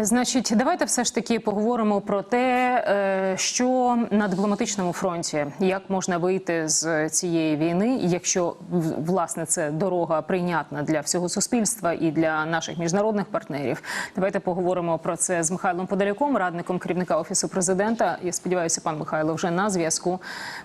Значить, давайте все ж таки поговоримо про те, е, що на дипломатичному фронті як можна вийти з цієї війни, якщо власне це дорога прийнятна для всього суспільства і для наших міжнародних партнерів. Давайте поговоримо про це з Михайлом Подоляком, радником керівника офісу президента. Я сподіваюся, пан Михайло вже на зв'язку.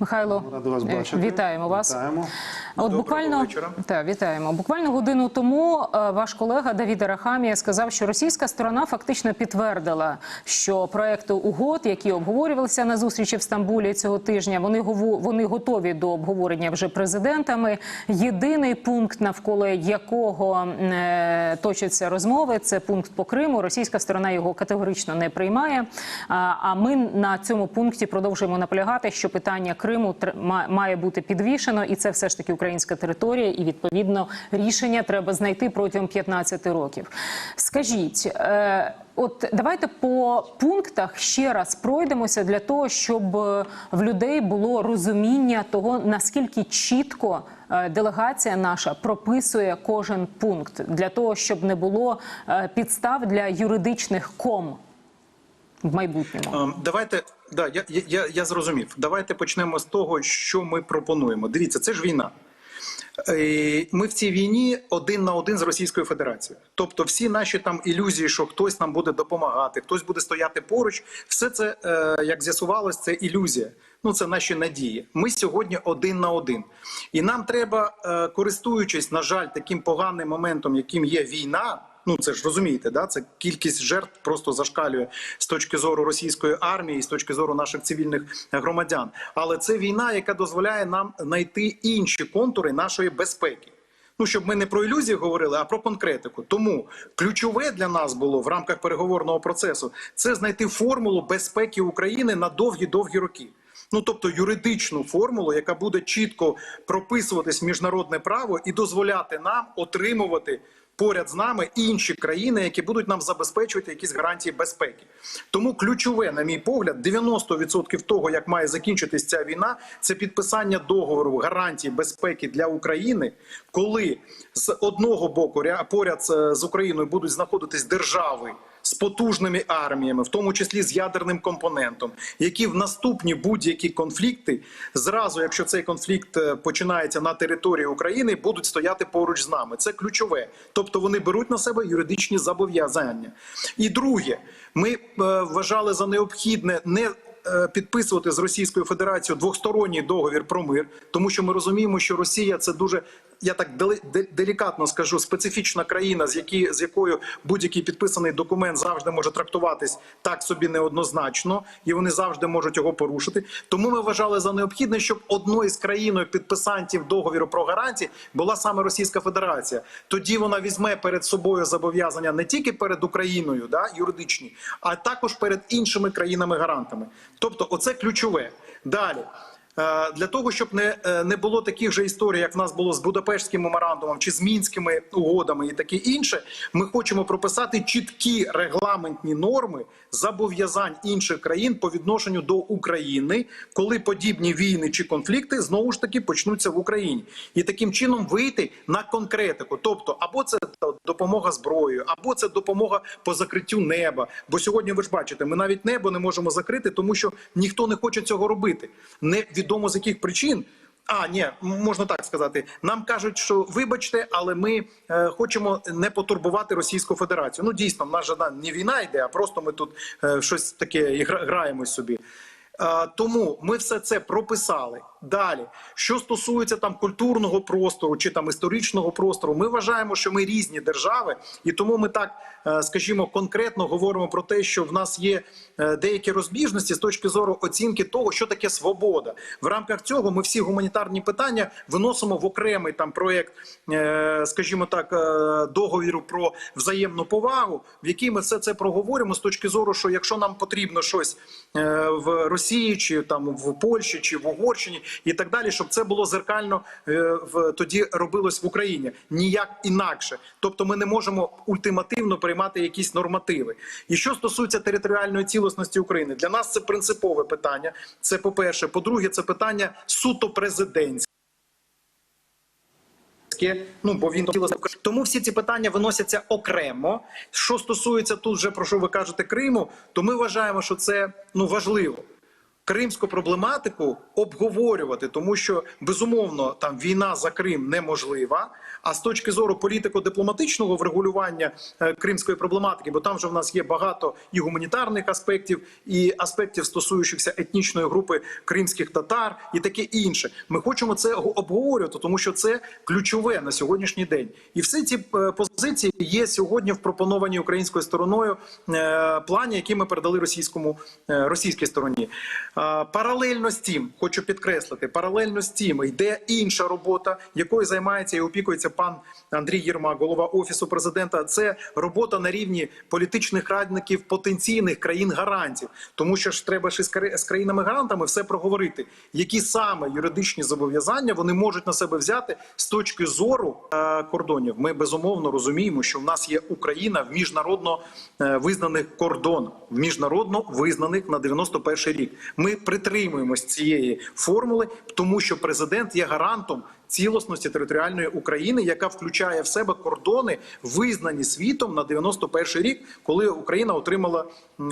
Михайло, Ради вас е, бачити. вітаємо вас. Вітаємо. От Доброго буквально вечора. та вітаємо. Буквально годину тому е, ваш колега Давід Арахамія сказав, що російська сторона фактично підтвердила, що проекти угод, які обговорювалися на зустрічі в Стамбулі цього тижня, вони вони готові до обговорення вже президентами. Єдиний пункт, навколо якого е, точаться розмови, це пункт по Криму. Російська сторона його категорично не приймає. А, а ми на цьому пункті продовжуємо наполягати, що питання Криму має бути підвішено, і це все ж таки українська територія, і відповідно рішення треба знайти протягом 15 років. Скажіть. Е, От давайте по пунктах ще раз пройдемося для того, щоб е, в людей було розуміння того, наскільки чітко е, делегація наша прописує кожен пункт для того, щоб не було е, підстав для юридичних ком в майбутньому. Ем, Давайте да, я, я- я, я зрозумів. Давайте почнемо з того, що ми пропонуємо. Дивіться, це ж війна. Е, Ми в цій війні один на один з Російською Федерацією. Тобто, всі наші там ілюзії, що хтось нам буде допомагати, хтось буде стояти поруч, все це, е, як з'ясувалось, це ілюзія. Ну, це наші надії. Ми сьогодні один на один. І нам треба, е, користуючись, на жаль, таким поганим моментом, яким є війна. Ну, це ж розумієте, да? це кількість жертв просто зашкалює з точки зору російської армії, з точки зору наших цивільних громадян. Але це війна, яка дозволяє нам знайти інші контури нашої безпеки. Ну, щоб ми не про ілюзії говорили, а про конкретику. Тому ключове для нас було в рамках переговорного процесу це знайти формулу безпеки України на довгі-довгі роки. Ну, тобто юридичну формулу, яка буде чітко прописуватись міжнародне право і дозволяти нам отримувати поряд з нами інші країни, які будуть нам забезпечувати якісь гарантії безпеки. Тому ключове, на мій погляд, 90% того, як має закінчитись ця війна, це підписання договору гарантій безпеки для України, коли з одного боку ря- поряд з Україною будуть знаходитись держави. З потужними арміями, в тому числі з ядерним компонентом, які в наступні будь-які конфлікти, зразу, якщо цей конфлікт е, починається на території України, будуть стояти поруч з нами. Це ключове. Тобто вони беруть на себе юридичні зобов'язання. І друге, ми е, вважали за необхідне не е, підписувати з Російською Федерацією двосторонній договір про мир, тому що ми розуміємо, що Росія це дуже. Я так делікатно скажу, специфічна країна, з які з якою будь-який підписаний документ завжди може трактуватись так собі неоднозначно, і вони завжди можуть його порушити. Тому ми вважали за необхідне, щоб одною з країною підписантів договіру про гарантії була саме Російська Федерація. Тоді вона візьме перед собою зобов'язання не тільки перед Україною, да юридичні, а також перед іншими країнами-гарантами. Тобто, оце ключове. Далі. Е, Для того щоб не, е, не було таких же історій, як в нас було з Будапештським меморандумом чи з мінськими угодами і таке інше, ми хочемо прописати чіткі регламентні норми зобов'язань інших країн по відношенню до України, коли подібні війни чи конфлікти знову ж таки почнуться в Україні, і таким чином вийти на конкретику. Тобто, або це допомога зброєю, або це допомога по закриттю неба. Бо сьогодні ви ж бачите, ми навіть небо не можемо закрити, тому що ніхто не хоче цього робити. Невідомо з яких причин. А, ні, можна так сказати. Нам кажуть, що вибачте, але ми е, хочемо не потурбувати Російську Федерацію. Ну дійсно, в нас же не війна йде, а просто ми тут е, щось таке граємо собі. Е, Тому ми все це прописали. Далі, що стосується там культурного простору чи там історичного простору, ми вважаємо, що ми різні держави, і тому ми так, е, скажімо, конкретно говоримо про те, що в нас є е, деякі розбіжності з точки зору оцінки того, що таке свобода. В рамках цього ми всі гуманітарні питання виносимо в окремий там проект, е, скажімо так, договіру про взаємну повагу, в який ми все це проговоримо з точки зору, що якщо нам потрібно щось в Росії, чи там в Польщі, чи в Угорщині, і так далі, щоб це було зеркально е, в тоді робилось в Україні ніяк інакше. Тобто, ми не можемо ультимативно приймати якісь нормативи. І що стосується територіальної цілісності України, для нас це принципове питання. Це по перше. По друге, це питання суто президентське. Ну бо він тому всі ці питання виносяться окремо. Що стосується тут, вже про що ви кажете Криму, то ми вважаємо, що це ну важливо. Кримську проблематику обговорювати, тому що безумовно там війна за Крим неможлива. А з точки зору політико-дипломатичного врегулювання е, кримської проблематики, бо там вже в нас є багато і гуманітарних аспектів, і аспектів стосуючихся етнічної групи кримських татар, і таке інше. Ми хочемо це обговорювати, тому що це ключове на сьогоднішній день. І всі ці е, позиції є сьогодні в пропонованій українською стороною е, плані, який ми передали російському російській стороні. Паралельно з тим, хочу підкреслити, паралельно з тим йде інша робота, якою займається і опікується пан Андрій Єрмак, голова офісу президента. Це робота на рівні політичних радників потенційних країн гарантів, тому що ж треба ж з країнами гарантами все проговорити, які саме юридичні зобов'язання вони можуть на себе взяти з точки зору е, кордонів. Ми безумовно розуміємо, що в нас є Україна в міжнародно е, визнаних кордонах, в міжнародно визнаних на 91 рік. Ми притримуємось цієї формули, тому що президент є гарантом цілісності територіальної України, яка включає в себе кордони, визнані світом на 91 рік, коли Україна отримала е,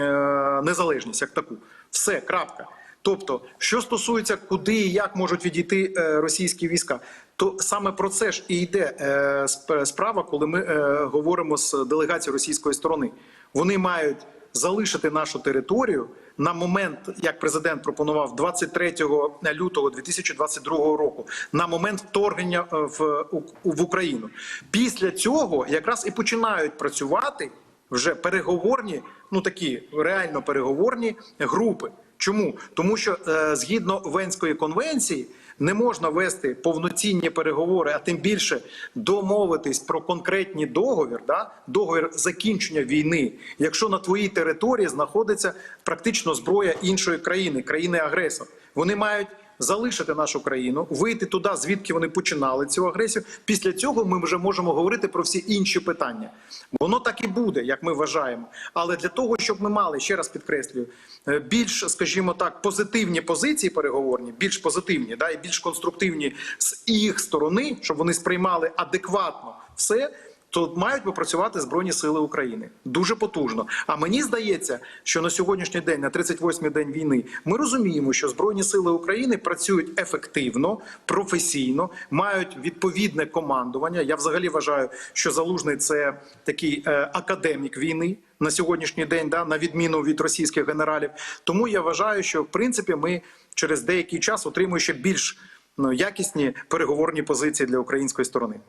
незалежність як таку. Все, крапка. Тобто, що стосується куди і як можуть відійти е, російські війська, то саме про це ж і йде е, справа, коли ми е, говоримо з делегацією російської сторони. Вони мають залишити нашу територію на момент, як президент пропонував 23 лютого 2022 року, на момент вторгнення е, в, в Україну. Після цього якраз і починають працювати вже переговорні, ну такі реально переговорні групи. Чому? Тому що е, згідно Венської конвенції не можна вести повноцінні переговори, а тим більше домовитись про конкретні договір, да? договір закінчення війни, якщо на твоїй території знаходиться практично зброя іншої країни, країни-агресор. Вони мають залишити нашу країну, вийти туди, звідки вони починали цю агресію. Після цього ми вже можемо говорити про всі інші питання. Воно так і буде, як ми вважаємо. Але для того, щоб ми мали ще раз підкреслюю, е, більш, скажімо так, позитивні позиції переговорні, більш позитивні, да, і більш конструктивні з їх сторони, щоб вони сприймали адекватно все. То мають попрацювати збройні сили України дуже потужно. А мені здається, що на сьогоднішній день, на 38-й день війни, ми розуміємо, що збройні сили України працюють ефективно, професійно, мають відповідне командування. Я взагалі вважаю, що залужний це такий е, академік війни на сьогоднішній день, да, на відміну від російських генералів. Тому я вважаю, що в принципі ми через деякий час отримуємо ще більш ну, якісні переговорні позиції для української сторони.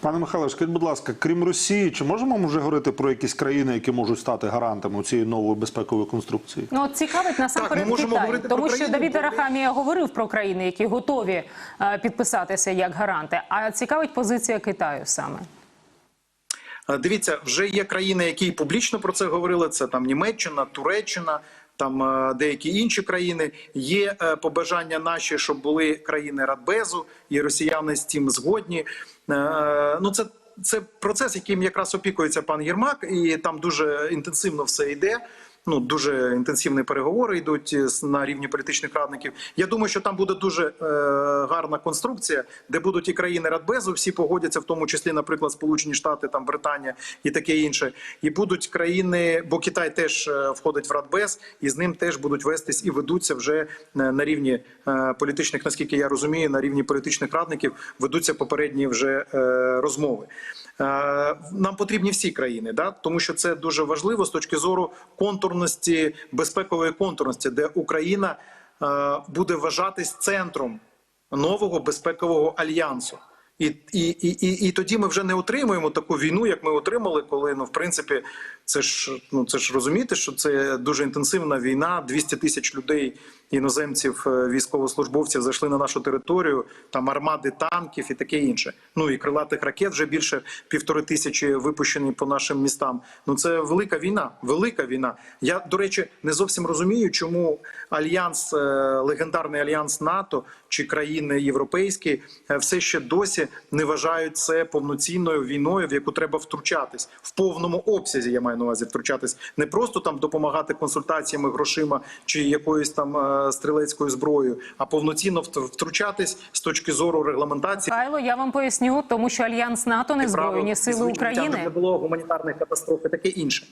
Пане Михайло, скажіть, будь ласка, крім Росії, чи можемо ми вже говорити про якісь країни, які можуть стати гарантами у цієї нової безпекової конструкції? Ну, от цікавить насамперед Так, Китай, тому що країни, Давід Арахамія говорив про країни, які готові е, підписатися як гаранти. А цікавить позиція Китаю саме. Е, Дивіться, вже є країни, які публічно про це говорили. Це там Німеччина, Туреччина, там е, деякі інші країни. Є е, побажання наші, щоб були країни Радбезу, і росіяни з цим згодні. Е, Ну це. Це процес, яким якраз опікується пан Єрмак, і там дуже інтенсивно все йде. Ну дуже інтенсивні переговори йдуть з- на рівні політичних радників. Я думаю, що там буде дуже е, гарна конструкція, де будуть і країни Радбезу, всі погодяться, в тому числі, наприклад, Сполучені Штати, там Британія і таке інше. І будуть країни, бо Китай теж е, входить в Радбез, і з ним теж будуть вестись і ведуться вже е, на рівні е, політичних, наскільки я розумію, на рівні політичних радників ведуться попередні вже е, розмови. Е, Нам потрібні всі країни, да? тому що це дуже важливо з точки зору контурності, безпекової контурності, де Україна е, буде вважатись центром нового безпекового альянсу. І, і, і, і, і тоді ми вже не отримуємо таку війну, як ми отримали, коли ну в принципі це ж ну це ж розумієте, що це дуже інтенсивна війна. 200 тисяч людей, іноземців, е, військовослужбовців зайшли на нашу територію. Там армади танків і таке інше. Ну і крилатих ракет вже більше півтори тисячі випущені по нашим містам. Ну це велика війна. Велика війна. Я до речі не зовсім розумію, чому альянс, е, легендарний альянс НАТО чи країни європейські е, все ще досі не вважають це повноцінною війною, в яку треба втручатись в повному обсязі. Я маю на увазі втручатись не просто там допомагати консультаціями, грошима чи якоюсь там е, стрілецькою зброєю, а повноцінно вт- втручатись з точки зору регламентації. Михайло, я вам поясню, тому що альянс НАТО не збройні сили України Не було гуманітарної катастрофи, таке інше.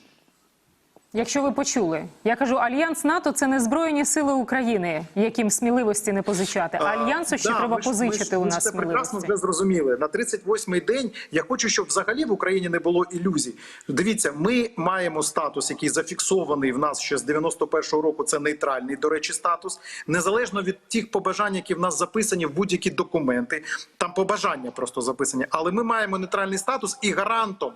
Якщо ви почули, я кажу, альянс НАТО це не збройні сили України, яким сміливості не позичати. А альянсу ще Да, треба ми ж- позичити ми ж- у нас це прекрасно вже зрозуміли. На 38-й день я хочу, щоб взагалі в Україні не було ілюзій. Дивіться, ми маємо статус, який зафіксований в нас ще з 91-го року. Це нейтральний, до речі, статус. Незалежно від тих побажань, які в нас записані в будь-які документи. Там побажання просто записані. Але ми маємо нейтральний статус і гарантом.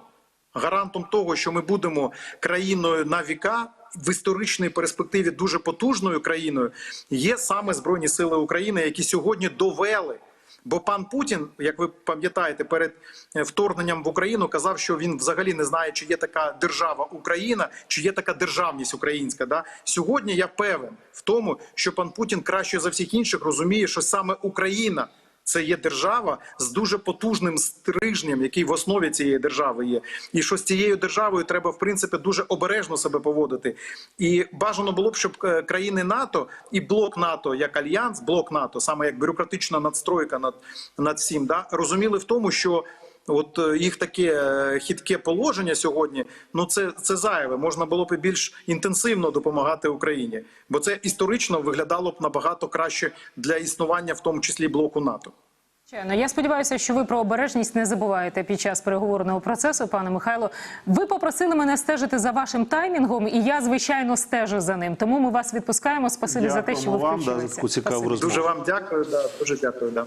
Гарантом того, що ми будемо країною на віка в історичній перспективі дуже потужною країною, є саме Збройні Сили України, які сьогодні довели. Бо пан Путін, як ви пам'ятаєте, перед е, вторгненням в Україну казав, що він взагалі не знає, чи є така держава Україна, чи є така державність українська. Да? Сьогодні я певен в тому, що пан Путін краще за всіх інших розуміє, що саме Україна це є держава з дуже потужним стрижнем, який в основі цієї держави є. І що з цією державою треба в принципі дуже обережно себе поводити. І бажано було б, щоб е, країни НАТО і блок НАТО як альянс, блок НАТО, саме як бюрократична надстройка над, над всім, да, розуміли в тому, що. От е, їх таке е, хитке положення сьогодні. Ну це, це зайве. Можна було б більш інтенсивно допомагати Україні, бо це історично виглядало б набагато краще для існування, в тому числі блоку НАТО. Звичайно. Я сподіваюся, що ви про обережність не забуваєте під час переговорного процесу, пане Михайло. Ви попросили мене стежити за вашим таймінгом, і я звичайно стежу за ним. Тому ми вас відпускаємо. Спасибі за те, що ви вам, да, за таку цікаву розмову. Дуже вам дякую. Да, дуже дякую. Да.